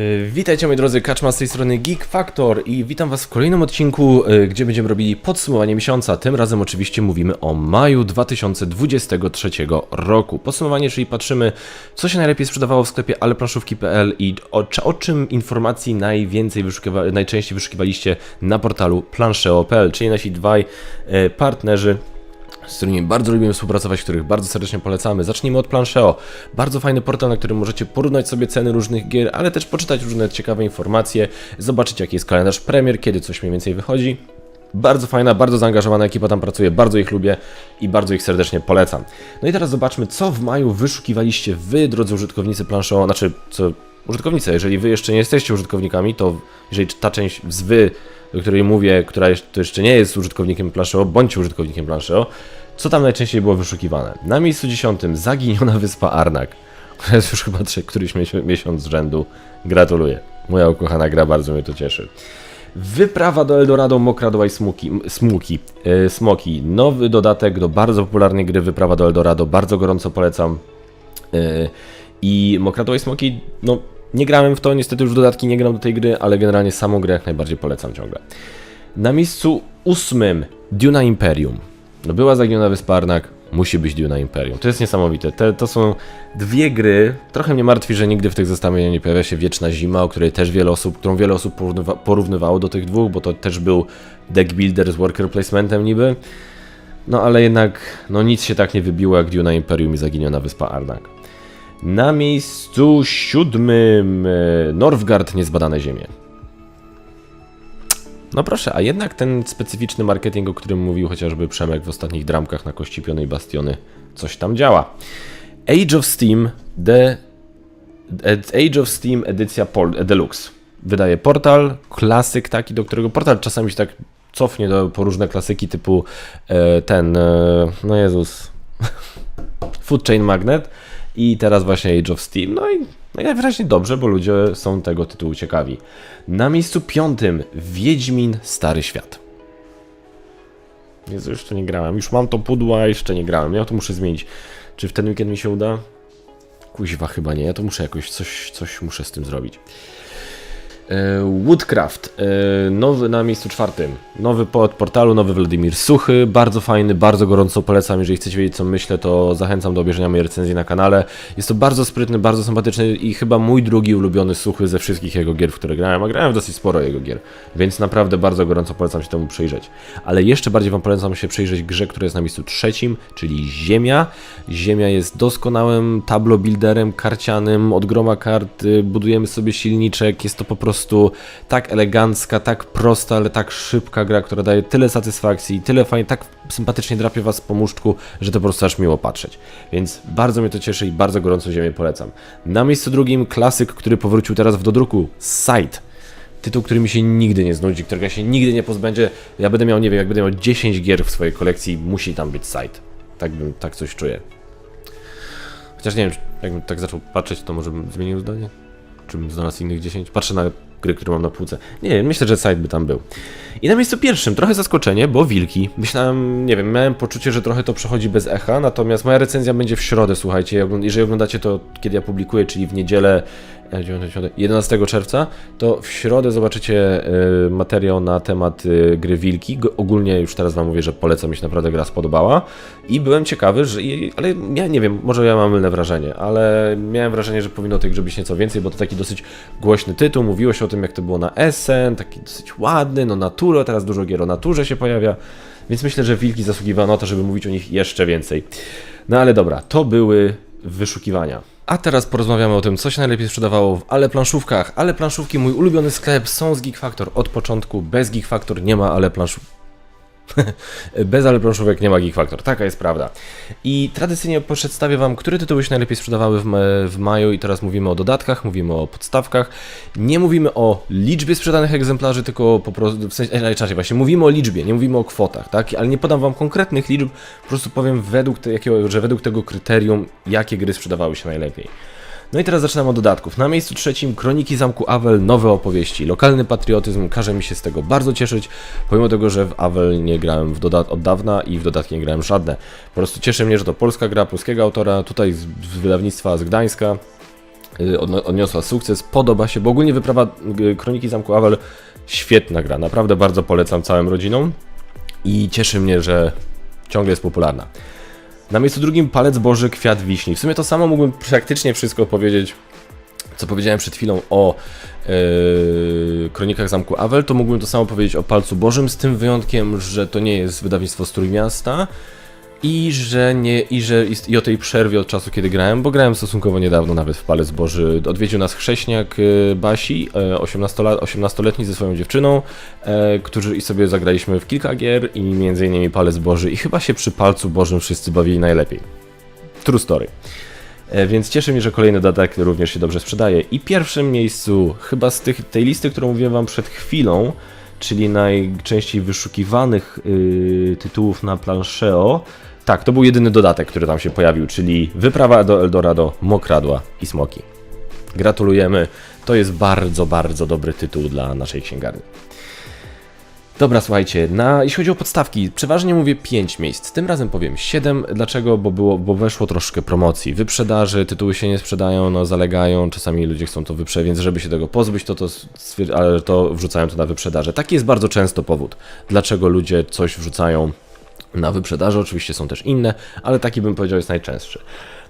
Yy, Witajcie moi drodzy, Kaczma z tej strony Geek Factor i witam was w kolejnym odcinku, yy, gdzie będziemy robili podsumowanie miesiąca. Tym razem oczywiście mówimy o maju 2023 roku. Podsumowanie, czyli patrzymy, co się najlepiej sprzedawało w sklepie aleplanszówki.pl i o, o czym informacji najwięcej wyszukiwa- najczęściej wyszukiwaliście na portalu planszeo.pl, czyli nasi dwaj yy, partnerzy z którymi bardzo lubimy współpracować, których bardzo serdecznie polecamy. Zacznijmy od Plancheo. Bardzo fajny portal, na którym możecie porównać sobie ceny różnych gier, ale też poczytać różne ciekawe informacje, zobaczyć jaki jest kalendarz premier, kiedy coś mniej więcej wychodzi. Bardzo fajna, bardzo zaangażowana ekipa tam pracuje, bardzo ich lubię i bardzo ich serdecznie polecam. No i teraz zobaczmy, co w maju wyszukiwaliście wy, drodzy użytkownicy Plancheo, znaczy, co użytkownicy, jeżeli wy jeszcze nie jesteście użytkownikami, to jeżeli ta część z wy, do której mówię, która jeszcze, to jeszcze nie jest użytkownikiem Plancheo, bądźcie użytkownikiem Plancheo, co tam najczęściej było wyszukiwane? Na miejscu dziesiątym zaginiona wyspa Arnak, która jest już chyba trzy, któryś miesiąc, z rzędu. Gratuluję. Moja ukochana gra, bardzo mnie to cieszy. Wyprawa do Eldorado Mokradła Smuki, m- Smuki, e, Smoki. Nowy dodatek do bardzo popularnej gry Wyprawa do Eldorado. Bardzo gorąco polecam. E, I Mokradła Smoki, no nie grałem w to, niestety już dodatki nie gram do tej gry, ale generalnie samą grę jak najbardziej polecam ciągle. Na miejscu ósmym Duna Imperium. No była zaginiona wyspa Arnak, musi być Duna Imperium. To jest niesamowite. Te, to są dwie gry. Trochę mnie martwi, że nigdy w tych zestawieniach nie pojawia się Wieczna Zima, o której też wiele osób, którą wiele osób porównywa, porównywało do tych dwóch, bo to też był deck builder z worker placementem niby. No ale jednak, no nic się tak nie wybiło jak Duna Imperium i zaginiona wyspa Arnak. Na miejscu siódmym e, Northgard Niezbadane Ziemie. No proszę, a jednak ten specyficzny marketing, o którym mówił chociażby Przemek w ostatnich dramkach na Kości Pionej Bastiony, coś tam działa. Age of Steam, The Age of Steam edycja Pol Deluxe. Wydaje portal, klasyk taki, do którego portal czasami się tak cofnie do, po różne klasyki typu e, ten, e, no Jezus, Food Chain Magnet i teraz właśnie Age of Steam. No i no i najwyraźniej dobrze, bo ludzie są tego tytułu ciekawi. Na miejscu piątym Wiedźmin Stary Świat. Jezu, jeszcze nie grałem. Już mam to pudło, a jeszcze nie grałem. Ja to muszę zmienić. Czy w ten weekend mi się uda? Kuźwa chyba nie. Ja to muszę jakoś coś, coś muszę z tym zrobić. E, Woodcraft, e, nowy na miejscu czwartym. Nowy pod portalu, nowy Wladimir Suchy, bardzo fajny, bardzo gorąco polecam. Jeżeli chcecie wiedzieć co myślę, to zachęcam do obejrzenia mojej recenzji na kanale. Jest to bardzo sprytny, bardzo sympatyczny i chyba mój drugi ulubiony Suchy ze wszystkich jego gier, w które grałem, a grałem w dosyć sporo jego gier, więc naprawdę bardzo gorąco polecam się temu przyjrzeć. Ale jeszcze bardziej Wam polecam się przyjrzeć grze, która jest na miejscu trzecim, czyli Ziemia. Ziemia jest doskonałym tablo builderem karcianym, od groma kart y, budujemy sobie silniczek, jest to po prostu tak elegancka, tak prosta, ale tak szybka gra, która daje tyle satysfakcji, tyle fajnie, tak sympatycznie drapie Was po muszczku, że to po prostu aż miło patrzeć. Więc bardzo mnie to cieszy i bardzo gorąco Ziemię polecam. Na miejscu drugim klasyk, który powrócił teraz w dodruku, Sight. Tytuł, który mi się nigdy nie znudzi, którego się nigdy nie pozbędzie. Ja będę miał, nie wiem, jak będę miał 10 gier w swojej kolekcji, musi tam być Sight. Tak bym, tak coś czuję. Chociaż nie wiem, jakbym tak zaczął patrzeć, to może bym zmienił zdanie? Czy bym znalazł innych 10? Patrzę na gry, które mam na półce. Nie myślę, że site by tam był. I na miejscu pierwszym trochę zaskoczenie, bo wilki. Myślałem, nie wiem, miałem poczucie, że trochę to przechodzi bez echa, natomiast moja recenzja będzie w środę, słuchajcie. Jeżeli oglądacie to, kiedy ja publikuję, czyli w niedzielę e, 9, 10, 11 czerwca, to w środę zobaczycie e, materiał na temat e, gry Wilki. Ogólnie już teraz Wam mówię, że polecam, mi się naprawdę gra spodobała. I byłem ciekawy, że, ale ja nie wiem, może ja mam mylne wrażenie, ale miałem wrażenie, że powinno tej grze być nieco więcej, bo to taki dosyć głośny tytuł, mówiło się o tym, jak to było na Essen, taki dosyć ładny, no Naturo, teraz dużo gier o Naturze się pojawia, więc myślę, że Wilki zasługiwały na to, żeby mówić o nich jeszcze więcej. No ale dobra, to były wyszukiwania. A teraz porozmawiamy o tym, co się najlepiej sprzedawało w Ale Planszówkach. Ale Planszówki, mój ulubiony sklep, są z Geek Factor od początku. Bez Geek Factor nie ma Ale Planszówek. Bez ale planszówek nie ma Geek Factor, taka jest prawda. I tradycyjnie przedstawię Wam, które tytuły się najlepiej sprzedawały w, w maju i teraz mówimy o dodatkach, mówimy o podstawkach. Nie mówimy o liczbie sprzedanych egzemplarzy, tylko po prostu, w sensie, e, najczęściej właśnie, mówimy o liczbie, nie mówimy o kwotach, tak? Ale nie podam Wam konkretnych liczb, po prostu powiem według te, jakiego, że według tego kryterium, jakie gry sprzedawały się najlepiej. No i teraz zaczynam od dodatków. Na miejscu trzecim Kroniki Zamku Awel, nowe opowieści. Lokalny patriotyzm każe mi się z tego bardzo cieszyć, pomimo tego, że w Awel nie grałem w dodat- od dawna i w dodatki nie grałem żadne. Po prostu cieszy mnie, że to polska gra, polskiego autora, tutaj z, wydawnictwa z Gdańska. y, odniosła sukces, podoba się, bo ogólnie wyprawa y, Kroniki Zamku Awel świetna gra, naprawdę bardzo polecam całym rodzinom i cieszy mnie, że ciągle jest popularna. Na miejscu drugim Palec Boży Kwiat Wiśni. W sumie to samo mógłbym praktycznie wszystko powiedzieć, co powiedziałem przed chwilą o yy, Kronikach Zamku Awel, to mógłbym to samo powiedzieć o Palcu Bożym, z tym wyjątkiem, że to nie jest wydawnictwo z Trójmiasta i że nie, i że ist, i o tej przerwie od czasu, kiedy grałem, bo grałem stosunkowo niedawno nawet w Palec Boży. Odwiedził nas chrześniak yy, Basi, yy, 18-lat, 18-letni ze swoją dziewczyną, e, którzy i sobie zagraliśmy w kilka gier i między innymi Palec Boży i chyba się przy Palcu Bożym wszyscy bawili najlepiej. True story. E, Więc cieszy mnie, że kolejny dodatek również się dobrze sprzedaje. I pierwszym miejscu, chyba z tych, tej listy, którą mówiłem Wam przed chwilą, czyli najczęściej wyszukiwanych y, tytułów na planszeo, tak, to był jedyny dodatek, który tam się pojawił, czyli Wyprawa do Eldorado, Mokradła i Smoki. Gratulujemy, to jest bardzo, bardzo dobry tytuł dla naszej księgarni. Dobra, słuchajcie, na, jeśli chodzi o podstawki, przeważnie mówię 5 miejsc, tym razem powiem 7. Dlaczego? Bo, było, bo weszło troszkę promocji, wyprzedaży, tytuły się nie sprzedają, no zalegają, czasami ludzie chcą to wyprzedać, więc żeby się tego pozbyć, to, to, ale to wrzucają to na wyprzedaże. Taki jest bardzo często powód, dlaczego ludzie coś wrzucają na wyprzedaży, oczywiście są też inne, ale taki bym powiedział jest najczęstszy.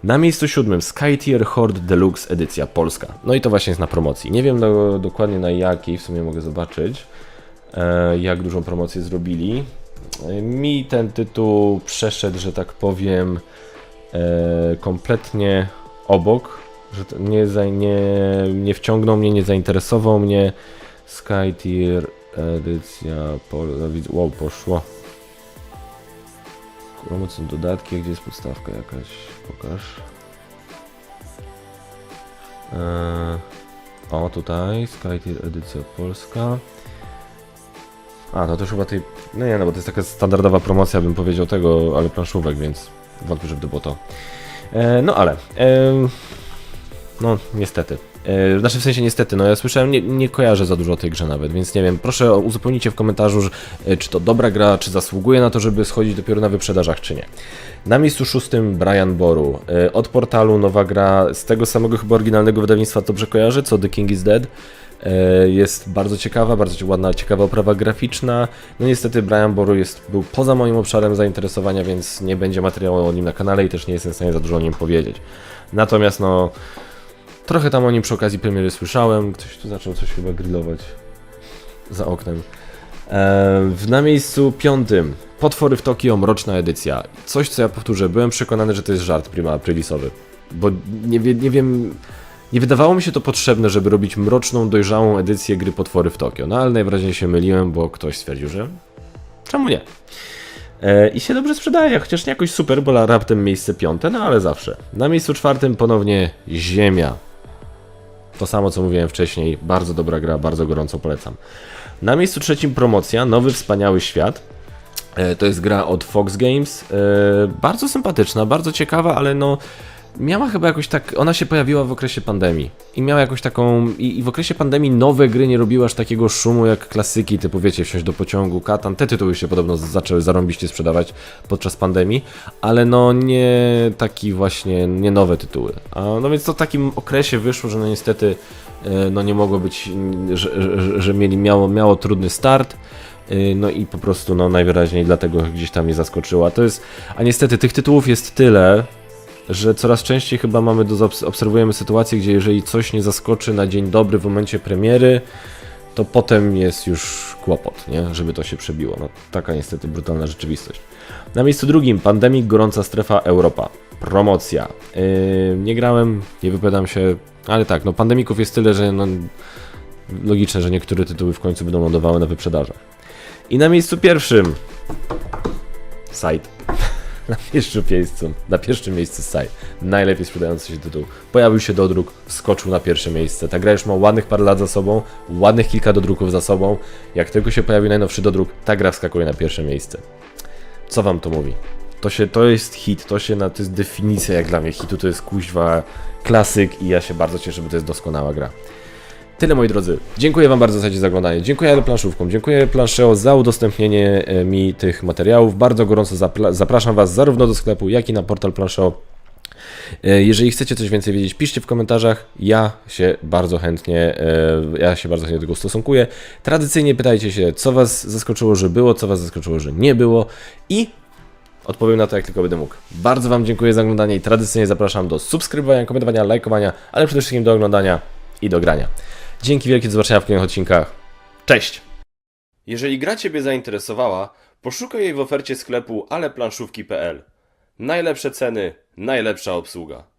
Na miejscu siódmym Skytier Horde Deluxe edycja polska. No i to właśnie jest na promocji. Nie wiem do, dokładnie na jakiej, w sumie mogę zobaczyć e, jak dużą promocję zrobili. E, Mi ten tytuł przeszedł, że tak powiem, e, kompletnie obok, że nie, za, nie, nie wciągnął mnie, nie zainteresował mnie. Sky Tier edycja pol... widzę- Wow, poszło. Kurwa, są dodatki, gdzie jest podstawka jakaś? Pokaż. E, o, tutaj, Sky Tier edycja polska. A, no to już chyba tej... No nie, no bo to jest taka standardowa promocja, bym powiedział tego, ale planszówek, więc wątpię, żeby to było to. E, no ale... E, no, niestety. E, znaczy w sensie niestety, no ja słyszałem, nie, nie kojarzę za dużo o tej grze nawet, więc nie wiem, proszę uzupełnijcie w komentarzu, że, e, czy to dobra gra, czy zasługuje na to, żeby schodzić dopiero na wyprzedażach, czy nie. Na miejscu szóstym Brian Boru. E, od portalu nowa gra z tego samego chyba oryginalnego wydawnictwa, dobrze kojarzę, co The King is Dead. Jest bardzo ciekawa, bardzo ładna, ciekawa oprawa graficzna. No niestety Brian Boru jest, był poza moim obszarem zainteresowania, więc nie będzie materiału o nim na kanale i też nie jestem w stanie za dużo o nim powiedzieć. Natomiast no, trochę tam o nim przy okazji premiery słyszałem. Ktoś tu zaczął coś chyba grillować za oknem. E, w, na miejscu piątym Potwory w Tokio, mroczna edycja. Coś, co ja powtórzę, byłem przekonany, że to jest żart prima aprilisowy. Bo nie, wie, nie wiem, nie wydawało mi się to potrzebne, żeby robić mroczną, dojrzałą edycję gry Potwory w Tokio. No ale najwyraźniej się myliłem, bo ktoś stwierdził, że czemu nie? E, I się dobrze sprzedaje, chociaż nie jakoś super, bo raptem miejsce piąte, no ale zawsze. Na miejscu czwartym ponownie Ziemia. To samo co mówiłem wcześniej, bardzo dobra gra, bardzo gorąco polecam. Na miejscu trzecim promocja, Nowy Wspaniały Świat. E, To jest gra od Fox Games. E, Bardzo sympatyczna, bardzo ciekawa, ale no. Miała chyba jakoś tak. Ona się pojawiła w okresie pandemii. I miała jakąś taką. I, i w okresie pandemii nowe gry nie robiły aż takiego szumu jak klasyki, typu wiecie, wsiąść do pociągu, katan. Te tytuły się podobno zaczęły zarąbiście sprzedawać podczas pandemii, ale no nie taki właśnie, nie nowe tytuły. A, no więc to w takim okresie wyszło, że no niestety e, no nie mogło być, że, że, mieli, miało, miało trudny start. Y, No i po prostu, no najwyraźniej dlatego gdzieś tam mnie zaskoczyła. To jest, a niestety tych tytułów jest tyle, że coraz częściej chyba mamy do, obserwujemy sytuację, gdzie jeżeli coś nie zaskoczy na dzień dobry w momencie premiery, to potem jest już kłopot, nie? Żeby to się przebiło. No taka niestety brutalna rzeczywistość. Na miejscu drugim Pandemic Gorąca Strefa Europa. Promocja. Yy, nie grałem, nie wypowiadam się, ale tak, no pandemików jest tyle, że no, logiczne, że niektóre tytuły w końcu będą lądowały na wyprzedażach. I na miejscu pierwszym site. Na pierwszym miejscu, na pierwszym miejscu site. Najlepiej sprzedający się tytuł. Pojawił się dodruk, wskoczył na pierwsze miejsce. Ta gra już ma ładnych parę lat za sobą, ładnych kilka dodruków za sobą. Jak tylko się pojawi najnowszy dodruk, ta gra wskakuje na pierwsze miejsce. Co wam to mówi? To, się, to jest hit, to się na, to jest definicja jak dla mnie hitu, to jest kuźwa klasyk i ja się bardzo cieszę, bo to jest doskonała gra. Tyle moi drodzy. Dziękuję Wam bardzo za oglądanie. Dziękuję planszówkom, dziękuję Planszeo za udostępnienie e, mi tych materiałów. Bardzo gorąco zapraszam Was zarówno do sklepu, jak i na portal Planszeo. E, Jeżeli chcecie coś więcej wiedzieć, piszcie w komentarzach. Ja się bardzo chętnie, e, ja się bardzo chętnie do tego ustosunkuję. Tradycyjnie pytajcie się, co Was zaskoczyło, że było, co Was zaskoczyło, że nie było i odpowiem na to, jak tylko będę mógł. Bardzo Wam dziękuję za oglądanie i tradycyjnie zapraszam do subskrybowania, komentowania, lajkowania, ale przede wszystkim do oglądania i do grania. Dzięki wielkie, do zobaczenia w kolejnych odcinkach. Cześć! Jeżeli gra Ciebie zainteresowała, poszukaj jej w ofercie sklepu aleplanszówki.pl. Najlepsze ceny, najlepsza obsługa.